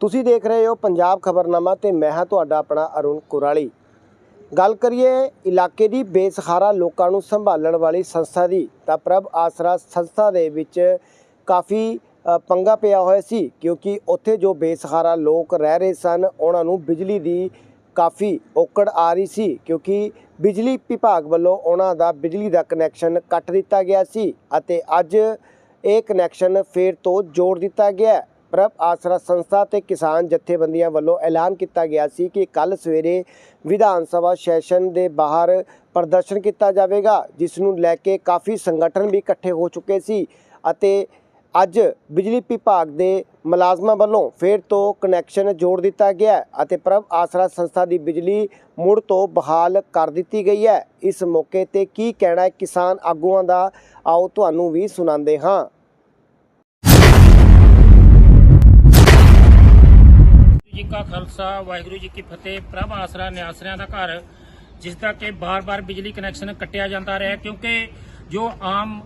ਤੁਸੀਂ ਦੇਖ ਰਹੇ ਹੋ ਪੰਜਾਬ ਖਬਰਨਾਮਾ ਤੇ ਮੈਂ ਹਾਂ ਤੁਹਾਡਾ ਆਪਣਾ ਅਰੁਣ ਕੁਰਾਲੀ। ਗੱਲ ਕਰੀਏ ਇਲਾਕੇ ਦੀ ਬੇਸਹਾਰਾ ਲੋਕਾਂ ਨੂੰ ਸੰਭਾਲਣ ਵਾਲੀ ਸੰਸਥਾ ਦੀ, ਤਾਂ ਪ੍ਰਭ ਆਸਰਾ ਸੰਸਥਾ ਦੇ ਵਿੱਚ ਕਾਫੀ ਪੰਗਾ ਪਿਆ ਹੋਇਆ ਸੀ, ਕਿਉਂਕਿ ਉੱਥੇ ਜੋ ਬੇਸਹਾਰਾ ਲੋਕ ਰਹਿ ਰਹੇ ਸਨ, ਉਹਨਾਂ ਨੂੰ ਬਿਜਲੀ ਦੀ ਕਾਫੀ ਔਕੜ ਆ ਰਹੀ ਸੀ, ਕਿਉਂਕਿ ਬਿਜਲੀ ਵਿਭਾਗ ਵੱਲੋਂ ਉਹਨਾਂ ਦਾ ਬਿਜਲੀ ਦਾ ਕਨੈਕਸ਼ਨ ਕੱਟ ਦਿੱਤਾ ਗਿਆ ਸੀ ਅਤੇ ਅੱਜ ਇਹ ਕਨੈਕਸ਼ਨ ਫੇਰ ਤੋਂ ਜੋੜ ਦਿੱਤਾ ਗਿਆ ਪ੍ਰਭ ਆਸਰਾ ਸੰਸਥਾ ਤੇ ਕਿਸਾਨ ਜਥੇਬੰਦੀਆਂ ਵੱਲੋਂ ਐਲਾਨ ਕੀਤਾ ਗਿਆ ਸੀ ਕਿ ਕੱਲ ਸਵੇਰੇ ਵਿਧਾਨ ਸਭਾ ਸੈਸ਼ਨ ਦੇ ਬਾਹਰ ਪ੍ਰਦਰਸ਼ਨ ਕੀਤਾ ਜਾਵੇਗਾ, ਜਿਸ ਨੂੰ ਲੈ ਕੇ ਕਾਫੀ ਸੰਗਠਨ ਵੀ ਇਕੱਠੇ ਹੋ ਚੁੱਕੇ ਸੀ ਅਤੇ ਅੱਜ ਬਿਜਲੀ ਵਿਭਾਗ ਦੇ ਮੁਲਾਜ਼ਮਾਂ ਵੱਲੋਂ ਫੇਰ ਤੋਂ ਕਨੈਕਸ਼ਨ ਜੋੜ ਦਿੱਤਾ ਗਿਆ ਅਤੇ ਪ੍ਰਭ ਆਸਰਾ ਸੰਸਥਾ ਦੀ ਬਿਜਲੀ ਮੁੜ ਤੋਂ ਬਹਾਲ ਕਰ ਦਿੱਤੀ ਗਈ ਹੈ। ਇਸ ਮੌਕੇ ਤੇ ਕੀ ਕਹਿਣਾ ਹੈ ਕਿਸਾਨ ਆਗੂਆਂ ਦਾ? ਆਓ ਤੁਹਾਨੂੰ ਵੀ ਸੁਣਾਉਂਦੇ ਹਾਂ। ਕਾ ਖਾਲਸਾ, ਵਾਹਿਗੁਰੂ ਜੀ ਕੀ ਫਤਿਹ। ਪ੍ਰਭ ਆਸਰਾ ਨਿਆਸਰਿਆਂ ਦਾ ਘਰ, ਜਿਸ ਦਾ ਕਿ ਬਾਰ-ਬਾਰ ਬਿਜਲੀ ਕਨੈਕਸ਼ਨ ਕੱਟਿਆ ਜਾਂਦਾ ਰਿਹਾ, ਕਿਉਂਕਿ ਜੋ ਆਮ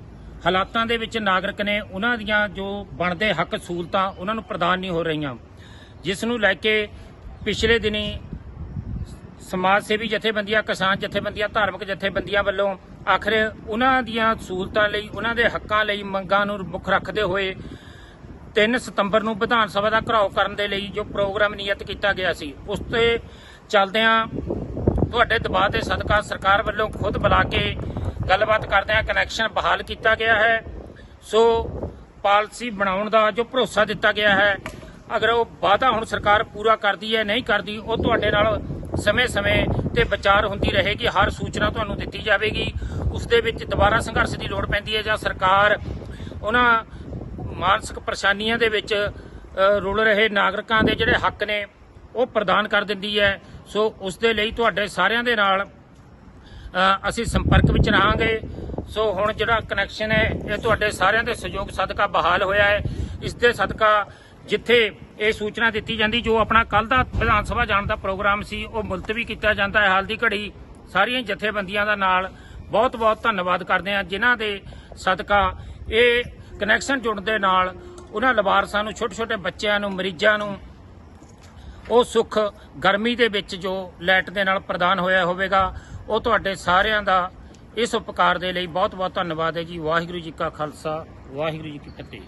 ਹਾਲਾਤਾਂ ਦੇ ਵਿੱਚ ਨਾਗਰਿਕ ਨੇ, ਉਹਨਾਂ ਦੀਆਂ ਜੋ ਬਣਦੇ ਹੱਕ ਸਹੂਲਤਾਂ, ਉਹਨਾਂ ਨੂੰ ਪ੍ਰਦਾਨ ਨਹੀਂ ਹੋ ਰਹੀਆਂ। ਜਿਸ ਨੂੰ ਲੈ ਕੇ ਪਿਛਲੇ ਦਿਨੀ ਸਮਾਜ ਸੇਵੀ ਜਥੇਬੰਦੀਆਂ, ਕਿਸਾਨ ਜਥੇਬੰਦੀਆਂ, ਧਾਰਮਿਕ ਜਥੇਬੰਦੀਆਂ ਵੱਲੋਂ ਆਖਰ ਉਹਨਾਂ ਦੀਆਂ ਸਹੂਲਤਾਂ ਲਈ, ਉਹਨਾਂ ਦੇ ਹੱਕਾਂ ਲਈ ਮੰਗਾਂ ਨੂੰ ਮੁੱਖ ਰੱਖਦੇ ਹੋਏ 3 ਸਤੰਬਰ ਨੂੰ ਵਿਧਾਨ ਸਭਾ ਦਾ ਘਰਾਓ ਕਰਨ ਦੇ ਲਈ ਜੋ ਪ੍ਰੋਗਰਾਮ ਨਿਯਤ ਕੀਤਾ ਗਿਆ ਸੀ, ਉਸ ਤੇ ਚੱਲਦਿਆਂ ਤੁਹਾਡੇ ਦਬਾਅ ਦੇ ਸਦਕਾ ਸਰਕਾਰ ਵੱਲੋਂ ਖੁਦ ਬੁਲਾ ਕੇ ਗੱਲਬਾਤ ਕਰਦਿਆਂ ਕਨੈਕਸ਼ਨ ਬਹਾਲ ਕੀਤਾ ਗਿਆ ਹੈ। ਸੋ ਪਾਲਿਸੀ ਬਣਾਉਣ ਦਾ ਜੋ ਭਰੋਸਾ ਦਿੱਤਾ ਗਿਆ ਹੈ, ਅਗਰ ਉਹ ਵਾਅਦਾ ਹੁਣ ਸਰਕਾਰ ਪੂਰਾ ਕਰਦੀ ਹੈ, ਨਹੀਂ ਕਰਦੀ, ਉਹ ਤੁਹਾਡੇ ਨਾਲ ਸਮੇਂ-ਸਮੇਂ ਤੇ ਵਿਚਾਰ ਹੁੰਦੀ ਰਹੇਗੀ, ਹਰ ਸੂਚਨਾ ਤੁਹਾਨੂੰ ਦਿੱਤੀ ਜਾਵੇਗੀ। ਉਸ ਦੇ ਵਿੱਚ ਦੁਬਾਰਾ ਸੰਘਰਸ਼ ਦੀ ਲੋੜ ਪੈਂਦੀ ਹੈ ਜਾਂ ਸਰਕਾਰ ਉਹਨਾਂ ਮਾਨਸਿਕ ਪਰੇਸ਼ਾਨੀਆਂ ਦੇ ਵਿੱਚ ਰੁਲ ਰਹੇ ਨਾਗਰਿਕਾਂ ਦੇ ਜਿਹੜੇ ਹੱਕ ਨੇ, ਉਹ ਪ੍ਰਦਾਨ ਕਰ ਦਿੰਦੀ ਹੈ। ਸੋ ਉਸ ਦੇ ਲਈ ਤੁਹਾਡੇ ਸਾਰਿਆਂ ਦੇ ਨਾਲ ਅਸੀਂ ਸੰਪਰਕ ਵਿੱਚ ਰਹਾਂਗੇ। ਸੋ ਹੁਣ ਜਿਹੜਾ ਕਨੈਕਸ਼ਨ ਹੈ, ਇਹ ਤੁਹਾਡੇ ਸਾਰਿਆਂ ਦੇ ਸਹਿਯੋਗ ਸਦਕਾ ਬਹਾਲ ਹੋਇਆ ਹੈ। ਇਸ ਦੇ ਸਦਕਾ ਜਿੱਥੇ ਇਹ ਸੂਚਨਾ ਦਿੱਤੀ ਜਾਂਦੀ, ਜੋ ਆਪਣਾ ਕੱਲ ਦਾ ਵਿਧਾਨ ਸਭਾ ਜਾਣ ਦਾ ਪ੍ਰੋਗਰਾਮ ਸੀ, ਉਹ ਮੁਲਤਵੀ ਕੀਤਾ ਜਾਂਦਾ ਹੈ। ਹਾਲ ਦੀ ਘੜੀ ਸਾਰੀਆਂ ਜਥੇਬੰਦੀਆਂ ਦਾ ਨਾਲ ਬਹੁਤ ਬਹੁਤ ਧੰਨਵਾਦ ਕਰਦੇ ਹਾਂ, ਜਿਨ੍ਹਾਂ ਦੇ ਸਦਕਾ ਇਹ ਕਨੈਕਸ਼ਨ ਜੁੜਨ ਦੇ ਨਾਲ ਉਹਨਾਂ ਲਵਾਰਸਾਂ ਨੂੰ ਛੋਟੇ ਛੋਟੇ ਬੱਚਿਆਂ ਨੂੰ, ਮਰੀਜ਼ਾਂ ਨੂੰ ਉਹ ਸੁੱਖ ਗਰਮੀ ਦੇ ਵਿੱਚ ਜੋ ਲਾਈਟ ਦੇ ਨਾਲ ਪ੍ਰਦਾਨ ਹੋਇਆ ਹੋਵੇਗਾ, ਉਹ ਤੁਹਾਡੇ ਸਾਰਿਆਂ ਦਾ ਇਸ ਉਪਕਾਰ ਦੇ ਲਈ ਬਹੁਤ ਬਹੁਤ ਧੰਨਵਾਦ ਹੈ ਜੀ। ਵਾਹਿਗੁਰੂ ਜੀ ਕਾ ਖਾਲਸਾ, ਵਾਹਿਗੁਰੂ ਜੀ ਕੀ ਫਤਿਹ।